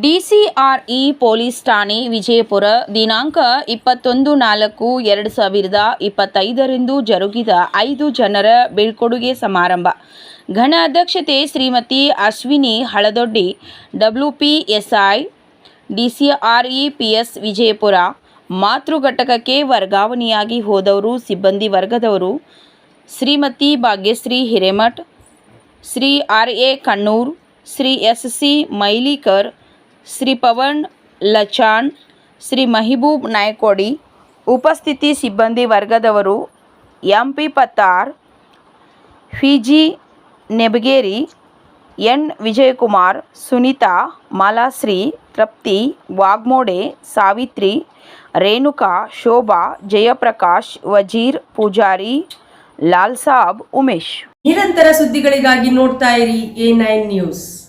DCRE police ಠಾಣೆ ವಿಜಯಪುರ ದಿನಾಂಕ ಇಪ್ಪತ್ತೊಂದು ನಾಲ್ಕು ಎರಡು ಸಾವಿರದ ಇಪ್ಪತ್ತೈದರಂದು ಜರುಗಿದ ಐದು ಜನರ ಬೀಳ್ಕೊಡುಗೆ ಸಮಾರಂಭ. ಘನ ಅಧ್ಯಕ್ಷತೆ Shrimati Ashwini Haladoddi, W P S I, DCRE P S Vijayapura ಮಾತೃ ಘಟಕಕ್ಕೆ ವರ್ಗಾವಣೆಯಾಗಿ ಹೋದವರು ಸಿಬ್ಬಂದಿ ವರ್ಗದವರು Shrimati Bhagyashree Hiremath Shri R A Kannur, Shri S C Mailikar, Shri Pavan Lachan, Shri Mahiboob Naikodi, ಉಪಸ್ಥಿತಿ ಸಿಬ್ಬಂದಿ ವರ್ಗದವರು M P Pattar, P G Nebageri, N Vijayakumar, Sunita, Malashree, Tripti, Wagmode, Savitri, Renuka, Shobha, Jayaprakash, ವಜೀರ್, ಪೂಜಾರಿ ಲಾಲ್ ಸಾಬ್ ಉಮೇಶ್. ನಿರಂತರ ಸುದ್ದಿಗಳಿಗಾಗಿ ನೋಡ್ತಾ ಇರಿ ಎ ನೈನ್ ನ್ಯೂಸ್.